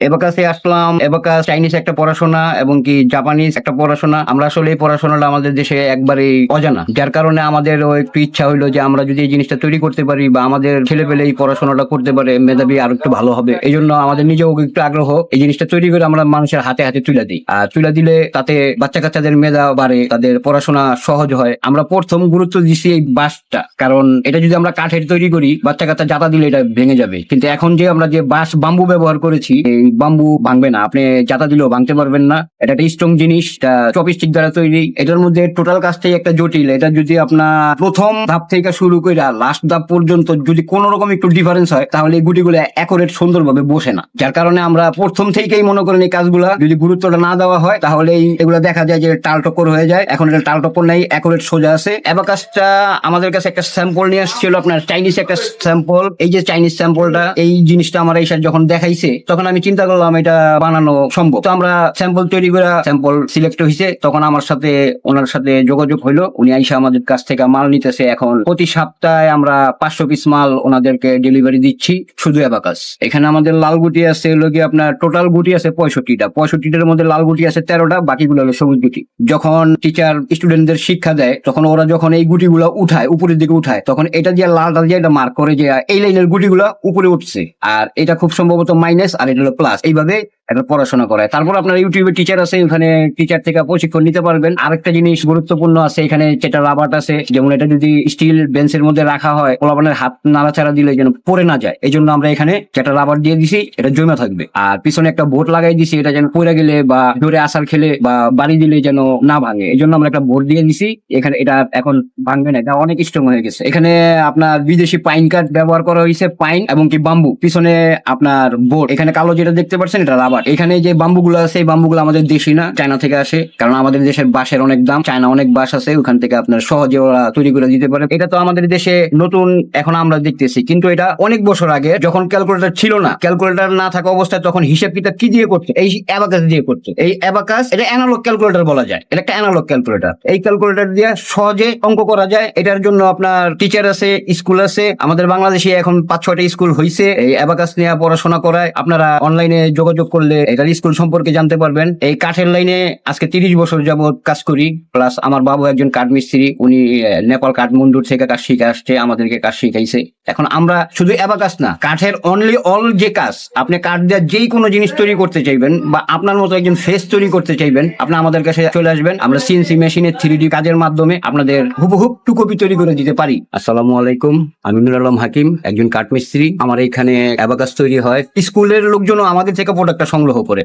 এবাকাসে আসলাম, এবাকাস Chinese একটা পড়াশোনা এবং কি জাপানিজ একটা পড়াশোনা। আমরা আসলে এই পড়াশোনাটা আমাদের দেশে একবারেই অজানা। যার কারণে আমাদের একটু ইচ্ছা হইল যে আমরা যদি এই জিনিসটা তৈরি করতে পারি বা আমাদের ছেলে পেলে এই পড়াশোনাটা করতে পারে, মেধাবী আর একটু ভালো হবে। এই জন্য আমাদের নিজেও একটু আগ্রহ, এই জিনিসটা তৈরি করে আমরা মানুষের হাতে হাতে তুলে দিই। আর তুলে দিলে তাতে বাচ্চা কাচ্চাদের মেধা বাড়ে, তাদের পড়াশোনা সহজ হয়। আমরা প্রথম গুরুত্ব দিচ্ছি এই বাঁশটা কারণ এটা যদি আমরা কাঠের তৈরি করি বাচ্চা কাচ্চা জাতা দিলে এটা ভেঙে যাবে। কিন্তু এখন যে আমরা যে বাঁশ, বাম্বু ব্যবহার করেছি, এই বাম্বু ভাঙবে না। আপনি জাতা দিলেও ভাঙতে পারবেন না। এটা একটা স্ট্রং জিনিস চপিস্টিক দ্বারা তৈরি। এটার মধ্যে টোটাল কাজটাই একটা জটিল। এটা যদি আপনার প্রথম ধাপ থেকে শুরু করে লাস্ট ধাপ পর্যন্ত যদি কোনো রকম একটু ডিফারেন্স হয়, তাহলে এই গুটিগুলো অ্যাকোরেট সুন্দরভাবে বসে না। যার কারণে আমরা প্রথম থেকেই মনে করেন এই কাজগুলা যদি গুরুত্বটা না দেওয়া হয়, তাহলে এগুলো দেখা যায় যে টাল টক্কর হয়ে যায়। এখন এটা টাল টক্কর নেই অ্যাকোরেট সোজা আছে। অ্যাবাকাসটা আমাদের কাছে একটা স্যাম্পল নিয়ে আসছিল আপনার চাইনিজ একটা স্যাম্পল এই যে চাইনিজ স্যাম্পলটা এই জিনিসটা আমার এই যখন দেখাইছে, তখন আমি চিন্তা করলাম এটা বানানো সম্ভব। তো আমরা স্যাম্পল তৈরি করে স্যাম্পল সিলেক্ট হয়েছে তখন আমার সাথে, ওনার সাথে যোগাযোগ হইল। উনি আইসা আমাদের কাছ থেকে মাল নিতেছে। এখন প্রতি সপ্তাহে আমরা পাঁচশো পিস মাল ওনাদেরকে ডেলিভারি দিচ্ছি শুধু অ্যাবাকাস এখানে আমাদের লাল গুটি আছে, হলো কি আপনার টোটাল গুটি আছে পঁয়ষট্টিটা। পঁয়ষট্টিটার মধ্যে লাল গুটি আছে তেরোটা, বাকিগুলো হলো সবুজ গুটি। যখন টিচার স্টুডেন্টদের শিক্ষা দেয়, তখন ওরা যখন এই গুটিগুলো উঠায়, উপরের দিকে উঠায়, তখন এটা দিয়ে লালটা দিয়ে এটা মার্ক করে যে এই লাইনের গুটিগুলো উপরে উঠছে। আর এটা খুব সম্ভবত মাইনাস আর এটা হলো প্লাস এইভাবে একটা পড়াশোনা করায়। তারপর আপনার ইউটিউবে টিচার আছে, ওখানে টিচার থেকে প্রশিক্ষণ নিতে পারবেন। আরেকটা জিনিস গুরুত্বপূর্ণ আছে, এখানে যেটা রাবার আছে, যেমন এটা যদি স্টিল বেঞ্চের মধ্যে রাখা হয়, পোলাপানের হাত নাড়াচাড়া দিলে যেন পড়ে না যায়। এই জন্য আমরা এখানে যেটা রাবার দিয়ে দিছি, এটা জমে থাকবে। আর পিছনে একটা বোর্ড লাগাই দিছি, এটা যেন পড়ে গেলে বা জোরে আসার খেলে বা বাড়ি দিলে যেন না ভাঙে। এই জন্য আমরা একটা বোর্ড দিয়ে দিছি, এখানে এটা এখন ভাঙবে না, এটা অনেক স্ট্রং হয়ে গেছে। এখানে আপনার বিদেশি পাইন কাঠ ব্যবহার করা হয়েছে পাইন এবং কি বাম্বু পিছনে আপনার বোর্ড এখানে কালো যেটা দেখতে পাচ্ছেন, এটা রাবার এখানে যে বাম্বুগুলো আছে, এই বাম্বুগুলো আমাদের দেশি না, চায়না থেকে আসে। কারণ আমাদের দেশের বাঁশের অনেক দাম, চায়না অনেক বাঁশ আছে, ওখান থেকে আপনার সহজে ওরা তৈরি করে দিতে পারে। এটা তো আমাদের দেশে নতুন, এখন আমরা দেখতেছি। কিন্তু এটা অনেক বছর আগে যখন ক্যালকুলেটর ছিল না, ক্যালকুলেটর না থাকা অবস্থায় তখন হিসাব কিতাব কি দিয়ে করছে এই অ্যাবাকাস দিয়ে করছে এই অ্যাবাকাস, এটা অ্যানালগ ক্যালকুলেটর বলা যায়। এটা একটা অ্যানালগ ক্যালকুলেটর। এই ক্যালকুলেটর দিয়ে সহজে অঙ্ক করা যায়। এটার জন্য আপনার টিচার আছে, স্কুল আছে। আমাদের বাংলাদেশে এখন পাঁচ ছয়টা স্কুল হয়েছে এই অ্যাবাকাস নিয়ে পড়াশোনা করায় আপনারা অনলাইনে যোগাযোগ করলে এটার স্কুল সম্পর্কে জানতে পারবেন। এই কাঠের লাইনে আজকে তিরিশ বছর যাবত কাজ করি। প্লাস আমার বাবু একজন কাঠ মিস্ত্রি, উনি নেপাল কাঠমন্ডুর থেকে কাজ শিখে আসছে, আমাদেরকে কাজ শিখাইছে। এখন আমরা শুধু অ্যাবাকাস না, কাঠের অনলি অল যে কাজ, আপনি কাঠ দিয়ে যেই কোনো জিনিস তৈরি করতে চাইবেন বা আপনার মতো একজন ফেস তৈরি করতে চাইবেন, আপনি আমাদের কাছে চলে আসবেন। আমরা সিএনসি মেশিনের থ্রি ডি কাজের মাধ্যমে আপনাদের হুবহুব টু কপি তৈরি করে দিতে পারি। আসসালামু আলাইকুম, আমি নুর আলম হাকিম, একজন কাঠ মিস্ত্রি। আমার এখানে অ্যাবাকাস তৈরি হয়। স্কুলের লোকজনও আমাদের থেকে প্রোডাক্টটা সংগ্রহ করে।